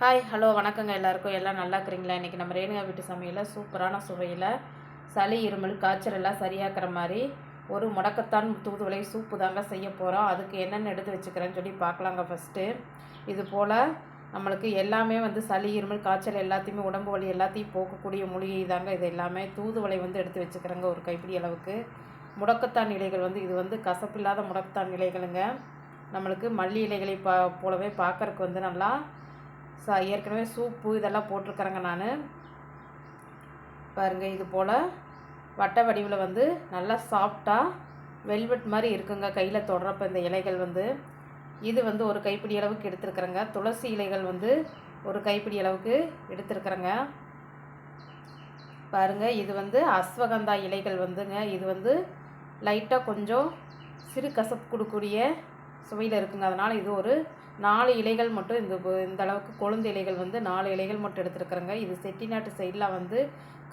Hi hello வணக்கங்க எல்லாருக்கும். எல்லாம் நல்லா இருக்கிறீங்களா? இன்றைக்கி நம்ம ரேணுகா வீட்டு சமையலில் சூப்பரான சுவையில் சளி இருமல் காய்ச்சல் எல்லாம் சரியாக்குற மாதிரி ஒரு முடக்கத்தான் தூதுவளை சூப்பு தாங்க செய்ய போகிறோம் அதுக்கு என்னென்ன எடுத்து வச்சுக்கிறேன்னு சொல்லி பார்க்கலாங்க ஃபஸ்ட்டு இது போல் நம்மளுக்கு எல்லாமே வந்து சளி இருமல் காய்ச்சல் எல்லாத்தையுமே உடம்பு வலி எல்லாத்தையும் போக்கக்கூடிய மூலிகை தாங்க இது எல்லாமே. தூதுவளை வந்து எடுத்து வச்சுக்கிறேங்க ஒரு கைப்பிடி அளவுக்கு. முடக்கத்தான் இலைகள் வந்து இது வந்து கசப்பில்லாத முடக்கத்தான் இலைகளுங்க. நம்மளுக்கு மல்லி இலைகளை பா போலவே பார்க்கறக்கு வந்து நல்லா ச ஏற்கனவே சூப்பு இதெல்லாம் போட்டிருக்கிறேங்க நான். பாருங்கள் இது போல் வட்ட வடிவில் வந்து நல்லா சாஃப்டாக வெல்வெட் மாதிரி இருக்குங்க கையில் தொடுறப்ப இந்த இலைகள் வந்து. இது வந்து ஒரு கைப்பிடி அளவுக்கு எடுத்துருக்குறேங்க. துளசி இலைகள் வந்து ஒரு கைப்பிடி அளவுக்கு எடுத்துருக்குறேங்க. பாருங்கள் இது வந்து அஸ்வகந்தா இலைகள் வந்துங்க. இது வந்து லைட்டாக கொஞ்சம் சிறு கசப்பு கொடுக்கக்கூடிய சுவையில் இருக்குங்க. அதனால் இது ஒரு நாலு இலைகள் மட்டும் இந்த இந்த அளவுக்கு கொழுந்து இலைகள் வந்து நாலு இலைகள் மட்டும் எடுத்துருக்குறேங்க. இது செட்டிநாட்டு சைடில் வந்து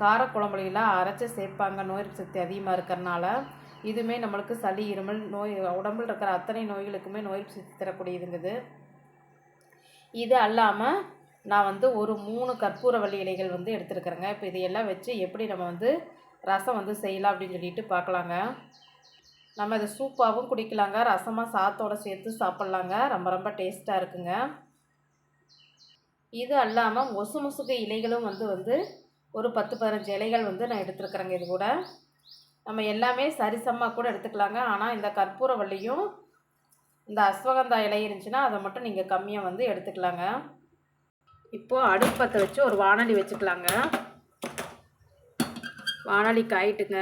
காரக்குழம்புலாம் அரைச்சி சேர்ப்பாங்க. நோய் சக்தி அதிகமாக இருக்கிறனால இதுவுமே நம்மளுக்கு சளி இருமல் நோய் உடம்பில் இருக்கிற அத்தனை நோய்களுக்குமே நோய் சக்தி தரக்கூடியதுங்குது. இது அல்லாமல் நான் வந்து ஒரு மூணு கற்பூரவள்ளி இலைகள் வந்து எடுத்துருக்குறேங்க. இப்போ இதையெல்லாம் வச்சு எப்படி நம்ம வந்து ரசம் வந்து செய்யலாம் அப்படின்னு சொல்லிட்டு பார்க்கலாங்க. நம்ம இதை சூப்பாகவும் குடிக்கலாங்க. ரசமாக சாத்தோடு சேர்த்து சாப்பிட்லாங்க. ரொம்ப ரொம்ப டேஸ்ட்டாக இருக்குங்க. இது அல்லாமல் மொசு மொசுக்கு இலைகளும் வந்து வந்து ஒரு பத்து பதினஞ்சு இலைகள் வந்து நான் எடுத்துருக்குறேங்க இது கூட. நம்ம எல்லாமே சரிசமமாக கூட எடுத்துக்கலாங்க. ஆனால் இந்த கற்பூரவள்ளியும் இந்த அஸ்வகந்தா இலை இருந்துச்சுன்னா அதை மட்டும் நீங்கள் கம்மியாக வந்து எடுத்துக்கலாங்க. இப்போது அடுப்பத்தை வச்சு ஒரு வானொலி வச்சுக்கலாங்க. வானொலி காயிட்டுங்க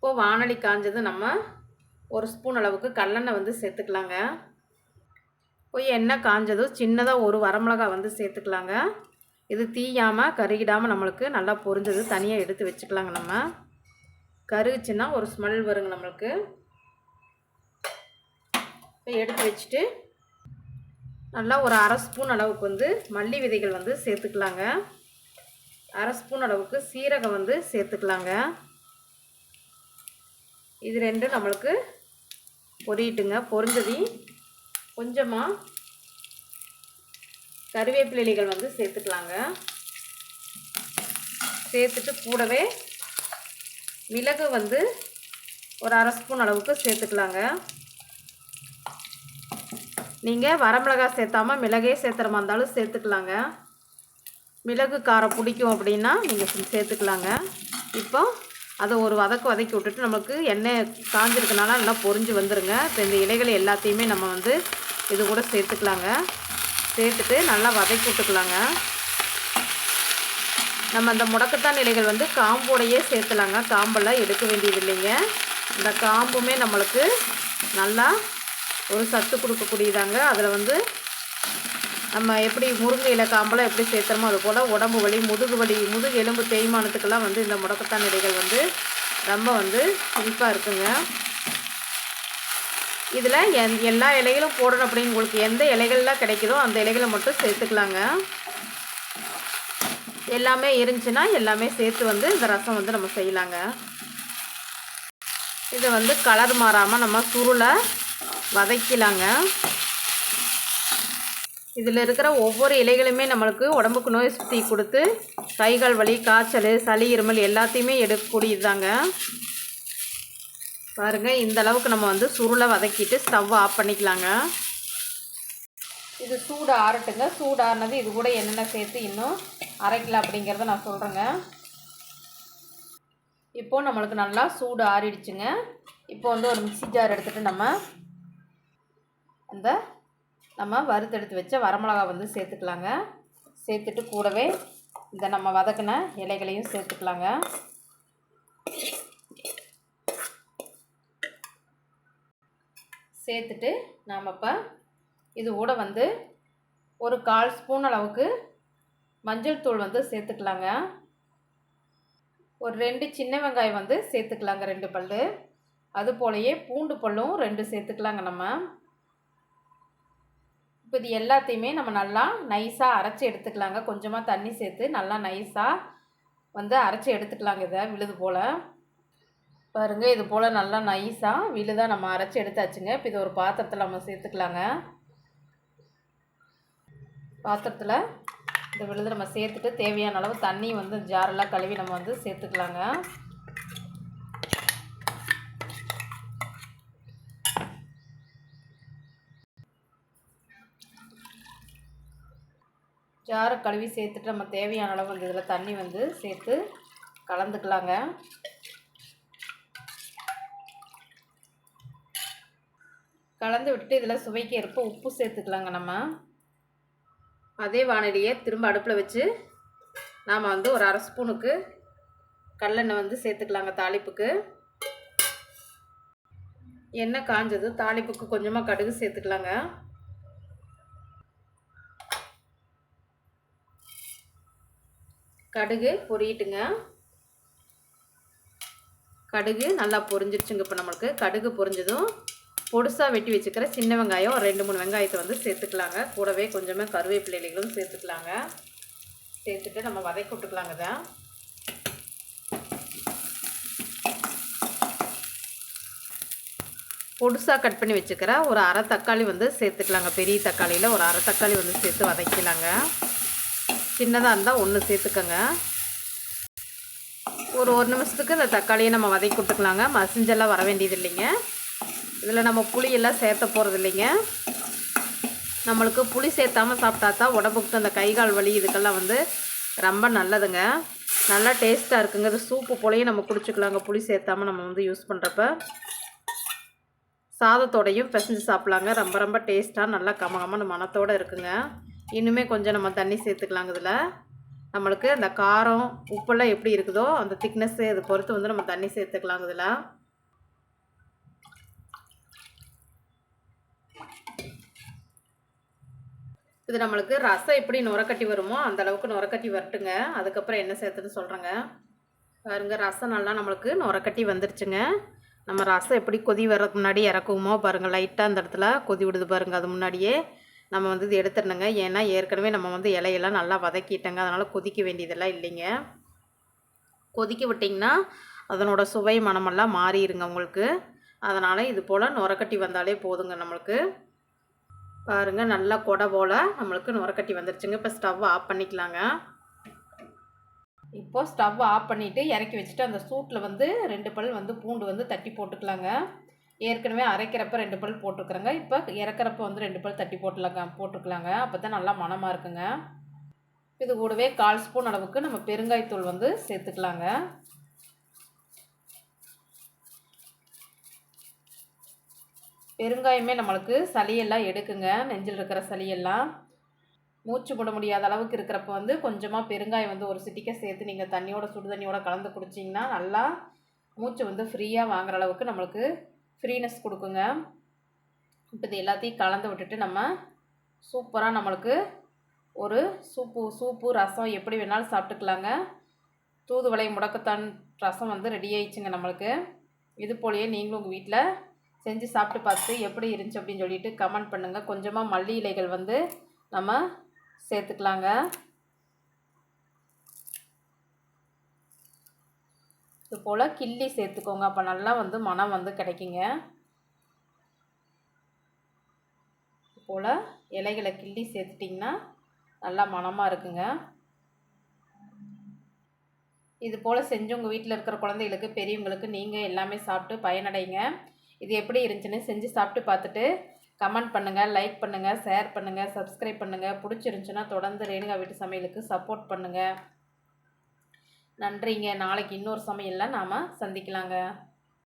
இப்போது வானொலி காஞ்சது நம்ம ஒரு ஸ்பூன் அளவுக்கு கடலெண்ணெய் வந்து சேர்த்துக்கலாங்க. போய் எண்ணெய் காஞ்சதும் சின்னதாக ஒரு வரமிளகா வந்து சேர்த்துக்கலாங்க. இது தீயாமல் கருகிடாமல் நம்மளுக்கு நல்லா பொரிஞ்சது தனியாக எடுத்து வச்சுக்கலாங்க நம்ம. கருகுச்சுன்னா ஒரு ஸ்மெல் வருங்க நம்மளுக்கு. இப்போ எடுத்து வச்சுட்டு நல்லா ஒரு அரை ஸ்பூன் அளவுக்கு வந்து மல்லி விதைகள் வந்து சேர்த்துக்கலாங்க. அரை ஸ்பூன் அளவுக்கு சீரகம் வந்து சேர்த்துக்கலாங்க. இது ரெண்டும் நம்மளுக்கு பொரியட்டுங்க. பொரிஞ்சதி கொஞ்சமாக கருவேப்பிலைகள் வந்து சேர்த்துக்கலாங்க. சேர்த்துட்டு கூடவே மிளகு வந்து ஒரு அரை ஸ்பூன் அளவுக்கு சேர்த்துக்கலாங்க. நீங்கள் வரமிளகாய் சேர்த்தாம மிளகே சேர்த்துற மாதிரி இருந்தாலும் சேர்த்துக்கலாங்க. மிளகு காரம் பிடிக்கும் அப்படின்னா நீங்கள் சேர்த்துக்கலாங்க. இப்போ அதை ஒரு வதக்கு வதக்கி விட்டுட்டு நமக்கு எண்ணெய் காஞ்சிருக்கனால நல்லா பொறிஞ்சு வந்துருங்க. இப்போ இந்த இலைகளை எல்லாத்தையுமே நம்ம வந்து இது கூட சேர்த்துக்கலாங்க. சேர்த்துட்டு நல்லா வதக்கி விட்டுக்கலாங்க. நம்ம அந்த முடக்கத்தான் இலைகள் வந்து காம்போடையே சேர்த்துலாங்க. காம்பெல்லாம் எடுக்க வேண்டியது இல்லைங்க. இந்த காம்புமே நம்மளுக்கு நல்லா ஒரு சத்து கொடுக்கக்கூடியதாங்க. அதில் வந்து நம்ம எப்படி முருங்கை இலை காம்பெல்லாம் எப்படி சேர்த்துறோமோ அது போல் உடம்பு வலி முதுகு வலி முதுகு எலும்பு தேய்மானத்துக்கெல்லாம் வந்து இந்த முடக்கத்தான் இலைகள் வந்து ரொம்ப வந்து சிறப்பாக இருக்குங்க. இதில் எந் எல்லா இலைகளும் போடணும் அப்படின்னு உங்களுக்கு எந்த இலைகள்லாம் கிடைக்குதோ அந்த இலைகளை மட்டும் சேர்த்துக்கலாங்க. எல்லாமே இருந்துச்சுன்னா எல்லாமே சேர்த்து வந்து இந்த ரசம் வந்து நம்ம செய்யலாங்க. இதை வந்து கலர் மாறாமல் நம்ம சுருளை வதக்கிலாங்க. இதில் இருக்கிற ஒவ்வொரு இலைகளுமே நம்மளுக்கு உடம்புக்கு நோய் சுற்றி கொடுத்து கைகால் வலி காய்ச்சல் சளி இருமல் எல்லாத்தையுமே எடுக்கக்கூடியது தாங்க பாருங்கள் இந்த அளவுக்கு நம்ம வந்து சுருளை வதக்கிட்டு ஸ்டவ் ஆஃப் பண்ணிக்கலாங்க. இது சூடு ஆறட்டுங்க. சூடு ஆறுனது இது கூட என்னென்ன சேர்த்து இன்னும் அரைக்கலாம் அப்படிங்கிறத நான் சொல்கிறேங்க இப்போது நம்மளுக்கு நல்லா சூடு ஆறிடுச்சுங்க. இப்போ வந்து ஒரு மிக்ஸி ஜார் எடுத்துகிட்டு நம்ம அந்த நம்ம வறுத்தெடுத்து வச்ச வரமிளகா வந்து சேர்த்துக்கலாங்க. சேர்த்துட்டு கூடவே இந்த நம்ம வதக்கின இலைகளையும் சேர்த்துக்கலாங்க. சேர்த்துட்டு நாம் இப்போ இது கூட வந்து ஒரு கால் ஸ்பூன் அளவுக்கு மஞ்சள் தூள் வந்து சேர்த்துக்கலாங்க. ஒரு ரெண்டு சின்ன வெங்காயம் வந்து சேர்த்துக்கலாங்க ரெண்டு பல் அது போலயே பூண்டு பல்லும் ரெண்டு சேர்த்துக்கலாங்க நம்ம. இப்போ இது எல்லாத்தையுமே நம்ம நல்லா நைஸாக அரைச்சி எடுத்துக்கலாங்க. கொஞ்சமாக தண்ணி சேர்த்து நல்லா நைஸாக வந்து அரைச்சி எடுத்துக்கலாங்க இதை விழுது போல். பாருங்கள் இது போல் நல்லா நைஸாக விழுதாக நம்ம அரைச்சி எடுத்தாச்சுங்க. இப்போ இது ஒரு பாத்திரத்தில் நம்ம சேர்த்துக்கலாங்க. பாத்திரத்தில் இந்த விழுது நம்ம சேர்த்துட்டு தேவையான அளவு தண்ணி வந்து ஜாரெல்லாம் கழுவி நம்ம வந்து சேர்த்துக்கலாங்க. ஜாரை கழுவி சேர்த்துட்டு நம்ம தேவையான அளவு வந்து இதில் தண்ணி வந்து சேர்த்து கலந்துக்கலாங்க. கலந்து விட்டு இதில் சுவைக்கு ஏற்ப உப்பு சேர்த்துக்கலாங்க நம்ம. அதே வானிலையை திரும்ப அடுப்பில் வச்சு நாம் வந்து ஒரு அரை ஸ்பூனுக்கு கடலெண்ணெய் வந்து சேர்த்துக்கலாங்க தாளிப்புக்கு. எண்ணெய் காஞ்சது தாளிப்புக்கு கொஞ்சமாக கடுகு சேர்த்துக்கலாங்க. கடுகு பொரியிட்டுங்க. கடுகு நல்லா பொரிஞ்சிருச்சுங்க இப்போ நம்மளுக்கு. கடுகு பொரிஞ்சதும் பொடுசாக வெட்டி வச்சுக்கிற சின்ன வெங்காயம் ஒரு ரெண்டு மூணு வெங்காயத்தை வந்து சேர்த்துக்கலாங்க. கூடவே கொஞ்சமாக கருவேப்பிள்ளைகளும் சேர்த்துக்கலாங்க. சேர்த்துட்டு நம்ம வதக்கி விட்டுக்கலாங்க இதை. பொடுசாக கட் பண்ணி வச்சுக்கிற ஒரு அரை தக்காளி வந்து சேர்த்துக்கலாங்க. பெரிய தக்காளியில் ஒரு அரை தக்காளி வந்து சேர்த்து வதக்கலாங்க சின்னதாக இருந்தால் ஒன்று சேர்த்துக்கோங்க. ஒரு ஒரு நிமிஷத்துக்கு இந்த தக்காளியை நம்ம வதக்கி கொடுத்துக்கலாங்க மசிஞ்செல்லாம் வர வேண்டியது இல்லைங்க. இதில் நம்ம புளியெல்லாம் சேர்த்த போகிறது இல்லைங்க. நம்மளுக்கு புளி சேர்த்தாமல் சாப்பிட்டா தான் உடம்புக்கு அந்த கை கால் வலி இதுக்கெல்லாம் வந்து ரொம்ப நல்லதுங்க. நல்லா டேஸ்ட்டாக இருக்குங்க. இது சூப்பு போலையும் நம்ம குடிச்சிக்கலாங்க. புளி சேர்த்தாமல் நம்ம வந்து யூஸ் பண்ணுறப்ப சாதத்தோடையும் பிசைஞ்சு சாப்பிட்லாங்க. ரொம்ப ரொம்ப டேஸ்ட்டாக நல்லா கம கமன்னு மனத்தோடு இருக்குங்க. இன்னுமே கொஞ்சம் நம்ம தண்ணி சேர்த்துக்கலாங்க இதில் நம்மளுக்கு அந்த காரம் உப்பெல்லாம் எப்படி இருக்குதோ அந்த திக்னஸ்ஸு அதை பொறுத்து வந்து நம்ம தண்ணி சேர்த்துக்கலாங்க இதில் இது நம்மளுக்கு ரசம் எப்படி நுரக்கட்டி வருமோ அந்த அளவுக்கு நுரக்கட்டி வரட்டுங்க. அதுக்கப்புறம் என்ன சேர்த்துன்னு சொல்கிறேங்க பாருங்க ரசம் நல்லா நம்மளுக்கு நுரக்கட்டி வந்துருச்சுங்க. நம்ம ரசம் எப்படி கொதி வர்றதுக்கு முன்னாடி இறக்குவோமோ பாருங்கள் லைட்டாக அந்த இடத்துல கொதி விடுது பாருங்கள் அது முன்னாடியே. நம்ம வந்து இது எடுத்துடணுங்க. ஏன்னா ஏற்கனவே நம்ம வந்து இலையெல்லாம் நல்லா வதக்கிட்டோங்க. அதனால் கொதிக்க வேண்டியதெல்லாம் இல்லைங்க. கொதிக்க விட்டிங்கன்னா அதனோட சுவை மனமெல்லாம் மாறிடுங்க உங்களுக்கு. அதனால் இது போல் நுரக்கட்டி வந்தாலே போதுங்க நம்மளுக்கு. பாருங்கள் நல்லா கொடை போல் நம்மளுக்கு நுரக்கட்டி வந்துருச்சுங்க. இப்போ ஸ்டவ் ஆஃப் பண்ணிக்கலாங்க. இப்போது ஸ்டவ் ஆஃப் பண்ணிவிட்டு இறக்கி வச்சுட்டு அந்த சூட்டில் வந்து ரெண்டு பல் வந்து பூண்டு வந்து தட்டி போட்டுக்கலாங்க. ஏற்கனவே அரைக்கிறப்ப ரெண்டு பல் போட்டிருக்குறேங்க இப்போ இறக்குறப்ப வந்து ரெண்டு பல் தட்டி போட்டுலாங்க போட்டுக்கலாங்க. அப்போ தான் நல்லா மணமாக இருக்குங்க. இது கூடவே கால் ஸ்பூன் அளவுக்கு நம்ம பெருங்காயத்தூள் வந்து சேர்த்துக்கலாங்க. பெருங்காயமே நம்மளுக்கு சளியெல்லாம் எடுக்குங்க. நெஞ்சில் இருக்கிற சளியெல்லாம். மூச்சு போட முடியாத அளவுக்கு இருக்கிறப்ப வந்து கொஞ்சமாக பெருங்காயம் வந்து ஒரு சிட்டிக்க சேர்த்து நீங்கள் தண்ணியோட சுடு தண்ணியோட கலந்து குடிச்சிங்கன்னா நல்லா மூச்சு வந்து ஃப்ரீயாக வாங்குற அளவுக்கு நம்மளுக்கு ஃப்ரீனஸ் கொடுக்குங்க. இப்போ இது எல்லாத்தையும் கலந்து விட்டுட்டு நம்ம சூப்பராக நம்மளுக்கு ஒரு சூப்பு சூப்பு ரசம் எப்படி வேணாலும் சாப்பிட்டுக்கலாங்க. தூதுவளை முடக்கத்தான் ரசம் வந்து ரெடி ஆயிடுச்சுங்க நம்மளுக்கு. இது போலயே நீங்களும் உங்கள் வீட்டில் செஞ்சு சாப்பிட்டு பார்த்து எப்படி இருந்துச்சு அப்படின்னு சொல்லிட்டு கமெண்ட் பண்ணுங்கள் கொஞ்சமாக மல்லி இலைகள் வந்து நம்ம சேர்த்துக்கலாங்க. இது போல் கிள்ளி சேர்த்துக்கோங்க. அப்போ நல்லா வந்து மனம் வந்து கிடைக்குங்க. இது போல் இலைகளை கிள்ளி சேர்த்துட்டிங்கன்னா நல்லா மனமாக இருக்குங்க. இது போல் செஞ்சு உங்கள் வீட்டில் இருக்கிற குழந்தைகளுக்கு பெரியவங்களுக்கு நீங்கள் எல்லாமே சாப்பிட்டு பயனடைங்க. இது எப்படி இருந்துச்சுன்னு செஞ்சு சாப்பிட்டு பார்த்துட்டு கமெண்ட் பண்ணுங்கள் லைக் பண்ணுங்கள் ஷேர் பண்ணுங்கள் சப்ஸ்கிரைப் பண்ணுங்கள் பிடிச்சிருந்துச்சுன்னா தொடர்ந்து ரேணுகா வீட்டு சமையலுக்கு சப்போர்ட் பண்ணுங்கள் நன்றிங்க. நாளைக்கு இன்னொரு சமையலில் நாம் சந்திக்கலாங்க.